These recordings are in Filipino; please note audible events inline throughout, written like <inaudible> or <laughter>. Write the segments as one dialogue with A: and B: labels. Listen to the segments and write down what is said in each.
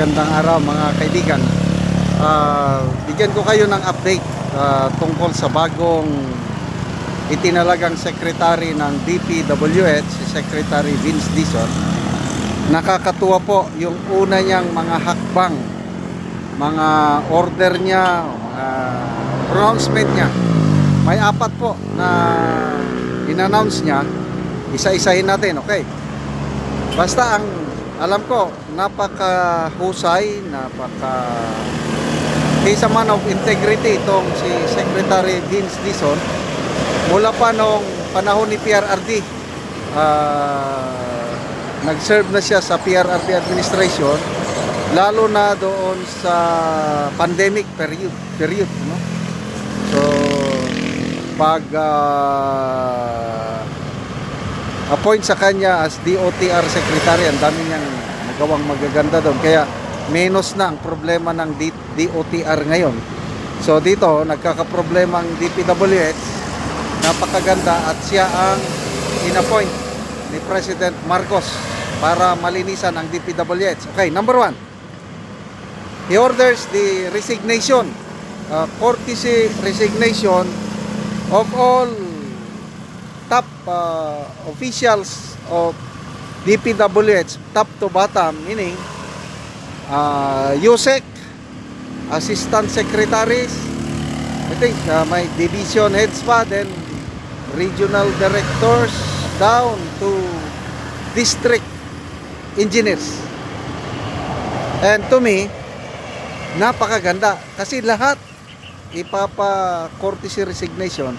A: Magandang araw mga kaibigan. Ah, bigyan ko kayo ng update ah, tungkol sa bagong itinalagang secretary ng DPWH, si Secretary Vince Dizon. Nakakatuwa po yung una niyang mga hakbang, mga order niya, mga pronouncement niya. May apat po na in-announce niya. Isa-isahin natin, okay? Basta ang alam ko, napakahusay, napaka he's a man of integrity itong si Secretary Vince Dizon mula pa nung panahon ni PRRD ah, nag-serve na siya sa PRRD administration lalo na doon sa pandemic period period no? So pag ah, appoint sa kanya as DOTR Secretary. Ang dami niyang nagawang magaganda doon. Kaya menos na ang problema ng DOTR ngayon. So dito, nagkakaproblema ang DPWH. Napakaganda at siya ang inappoint ni President Marcos para malinisan ang DPWH. Okay, number one. He orders the resignation, uh, courtesy resignation of all top uh, officials of DPWH, top to bottom, meaning uh, USEC, assistant secretaries, I think uh, may division heads pa, then regional directors down to district engineers. And to me, napakaganda kasi lahat ipapa courtesy resignation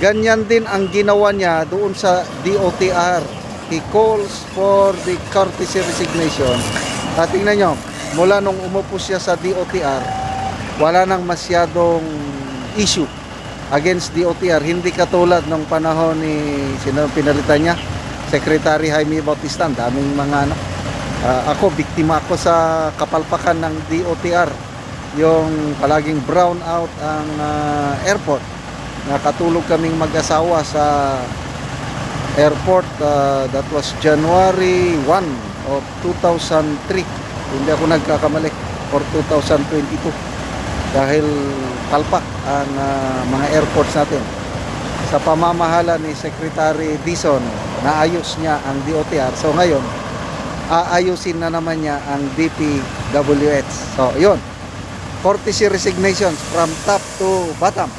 A: Ganyan din ang ginawa niya doon sa DOTR. He calls for the courtesy resignation. At tingnan nyo, mula nung umupo siya sa DOTR, wala nang masyadong issue against DOTR. Hindi katulad nung panahon ni, sino pinalitan niya? Secretary Jaime Bautista. Ang daming mga ano. Ah, ako, biktima ako sa kapalpakan ng DOTR. Yung palaging brown out ang ah, airport nakatulog kaming mag-asawa sa airport uh, that was January 1 of 2003 hindi ako nagkakamali or 2022 dahil palpak ang uh, mga airports natin. Sa pamamahala ni Secretary Dizon naayos niya ang DOTR so ngayon aayusin na naman niya ang DPWH so yun. Courtesy resignations from top to bottom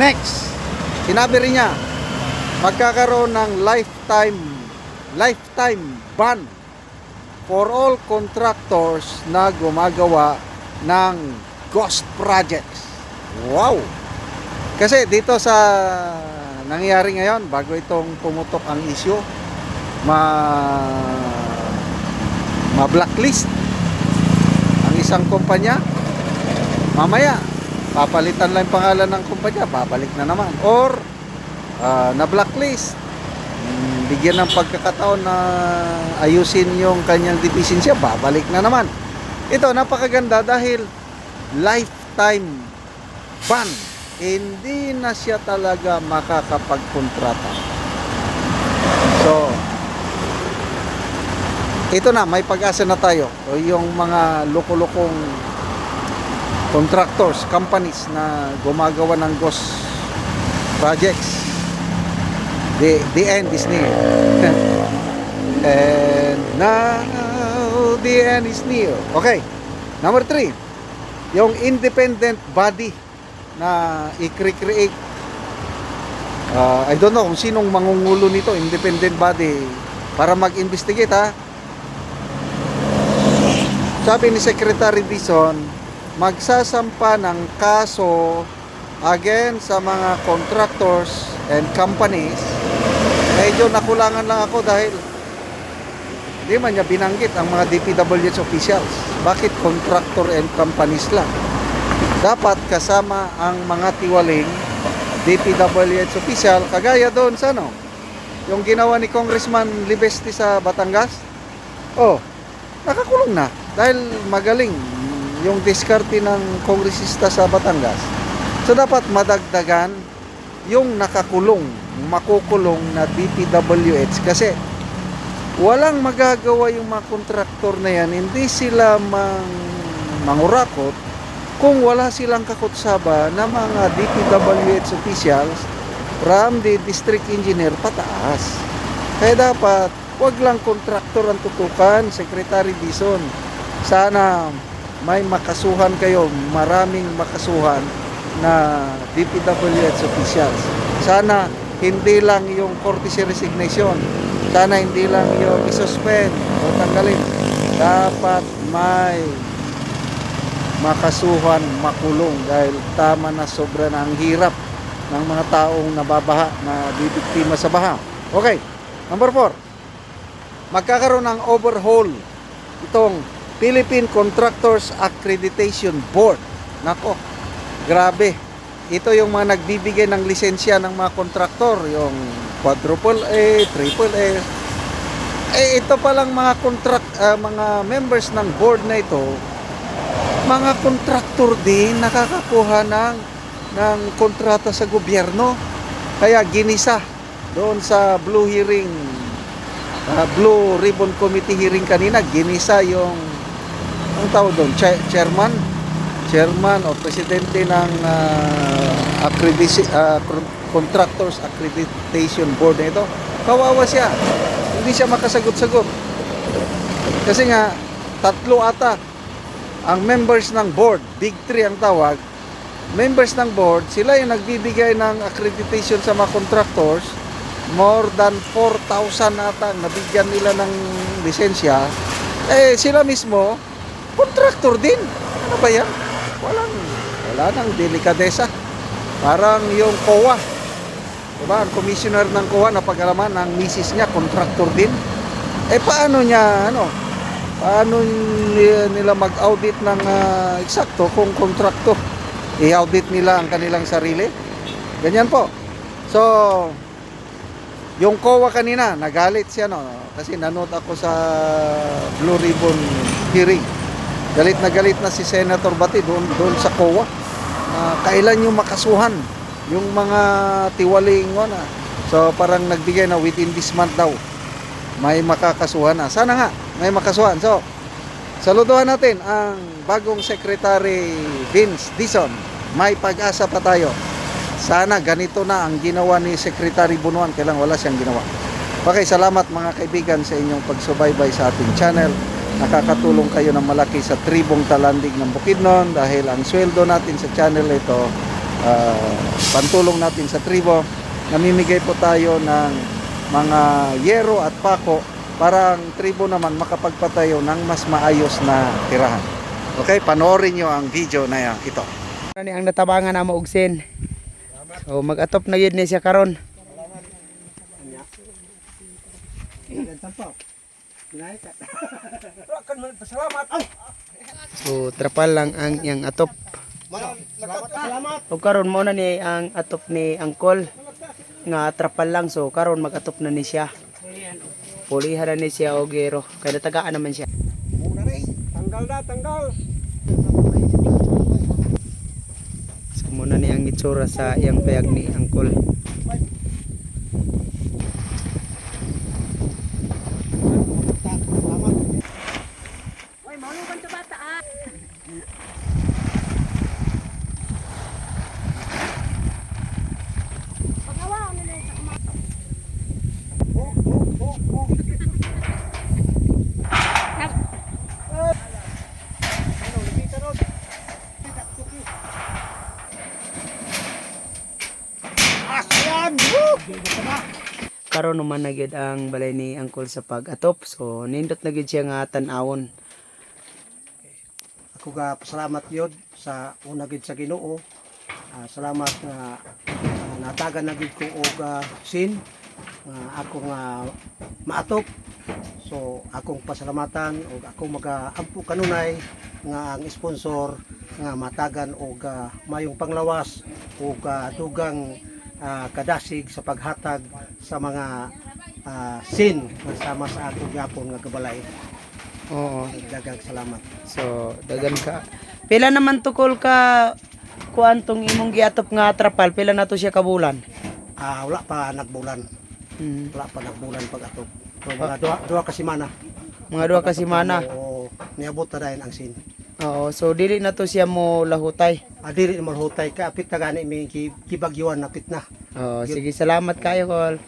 A: Next, sinabi rin niya, magkakaroon ng lifetime lifetime ban for all contractors na gumagawa ng ghost projects. Wow! Kasi dito sa nangyayari ngayon, bago itong pumutok ang issue, ma ma-blacklist ang isang kumpanya, mamaya papalitan lang yung pangalan ng kumpanya, babalik na naman. Or, ah, na blacklist, mm, bigyan ng pagkakataon na ayusin yung kanyang deficiency, babalik na naman. Ito, napakaganda dahil lifetime ban. Hindi na siya talaga makakapagkontrata. So, ito na, may pag-asa na tayo. O yung mga loko-lokong contractors, companies na gumagawa ng ghost projects. The, the end is near. <laughs> And now the end is near. Okay. Number three, yung independent body na i-create uh, I don't know kung sinong mangungulo nito, independent body para mag-investigate ha. Sabi ni Secretary Dizon, magsasampa ng kaso again sa mga contractors and companies. Medyo nakulangan lang ako dahil hindi man niya binanggit ang mga DPWH officials. Bakit contractor and companies lang? Dapat kasama ang mga tiwaling DPWH official. Kagaya doon sa ano yung ginawa ni Congressman Libesti sa Batangas. Oh nakakulong na dahil magaling yung diskarte ng kongresista sa Batangas. So dapat madagdagan yung nakakulong, makukulong na DPWH kasi walang magagawa yung mga kontraktor na yan. Hindi sila mang, mangurakot kung wala silang kakutsaba na mga DPWH officials from the district engineer pataas. Kaya dapat, wag lang kontraktor ang tutukan, Secretary Dison. Sana may makasuhan kayo, maraming makasuhan na DPWH officials. Sana hindi lang yung courtesy resignation. Sana hindi lang yung isuspend o tanggalin. Dapat may makasuhan, makulong dahil tama na sobra na ang hirap ng mga taong nababaha na bibiktima sa baha. Okay, number 4. Magkakaroon ng overhaul itong Philippine Contractors Accreditation Board. Nako, grabe. Ito yung mga nagbibigay ng lisensya ng mga kontraktor, yung quadruple A, triple A. Eh ito palang mga contract ah, mga members ng board na ito, mga kontraktor din nakakakuha ng ng kontrata sa gobyerno. Kaya ginisa doon sa Blue Hearing ah, Blue Ribbon Committee hearing kanina, ginisa yung ang tawag doon, Cha- chairman chairman o presidente ng uh, accredisi- ah, Con- Contractors Accreditation Board na ito. Kawawa siya. Hindi siya makasagot-sagot. Kasi nga, tatlo ata ang members ng board, big three ang tawag, members ng board, sila yung nagbibigay ng accreditation sa mga contractors, more than 4,000 ata nabigyan nila ng lisensya, eh sila mismo, contractor din. Ano ba yan? Walang, wala nang delikadesa. Parang yung COA. Diba? Ang commissioner ng COA na pag-alaman ng misis niya, contractor din. Eh paano niya, ano, paano ni- nila mag-audit ng ah, eksakto kung kontrakto? I-audit nila ang kanilang sarili? Ganyan po. So, yung COA kanina, nagalit siya, no? Kasi nanood ako sa Blue Ribbon hearing. Galit na galit na si Senator Bati doon, doon sa COA. Na kailan yung makasuhan yung mga tiwaling na. So, parang nagbigay na within this month daw may makakasuhan na. Sana nga, may makasuhan. So, saluduhan natin ang bagong Secretary Vince Dison. May pag-asa pa tayo. Sana ganito na ang ginawa ni Secretary Bunuan. Kailang wala siyang ginawa. Okay, salamat mga kaibigan sa inyong pagsubaybay sa ating channel. Nakakatulong kayo ng malaki sa tribong talandig ng Bukidnon dahil ang sweldo natin sa channel ito, ah, pantulong natin sa tribo. Namimigay po tayo ng mga yero at pako para ang tribo naman makapagpatayo ng mas maayos na tirahan. Okay, panoorin nyo ang video na yan, ito.
B: Ni ang natabangan na maugsin. So mag-atop na yun ni siya karon. So trapal lang ang yang atop. O karon mo na ni ang atop ni Angkol nga trapal lang so karon mag-atop na ni siya. Pulihan na ni siya og gero kay natagaan naman siya.
A: Tanggal na, tanggal.
B: So muna ni ang itsura sa iyang payag ni Angkol. Karon naman na gyud ang balay ni Angkol sa pag-atop. So nindot na gyud siya nga tan-awon.
C: ako ga pasalamat yod sa una gid sa Ginoo. Ah, salamat nga ah, natagan na gid ko og ah, sin nga ako nga maatop. So akong pasalamatan og akong magaampo kanunay nga ang sponsor nga matagan og ah, mayong panglawas og ah, dugang ah, kadasig sa paghatag sa mga ah, sin nga sama sa akong yapon nga kabalay.
B: Oo.
C: Dagang salamat.
B: So dagan ka. Pila naman tukol ka kuan tong imong giatop nga trapal, pila na to siya kabulan?
C: Ah, wala pa nagbulan.
B: Hmm.
C: Wala pa nagbulan pag ato. So, mga duha, duha ka semana.
B: Mga duha ka semana.
C: Oo, niabot na dahil ang sin.
B: Oo, so dili na to siya mo lahutay.
C: Adiri mo hutay ka apit na gani may ki- kibagyuan napit na.
B: Oo, sige salamat kayo kol.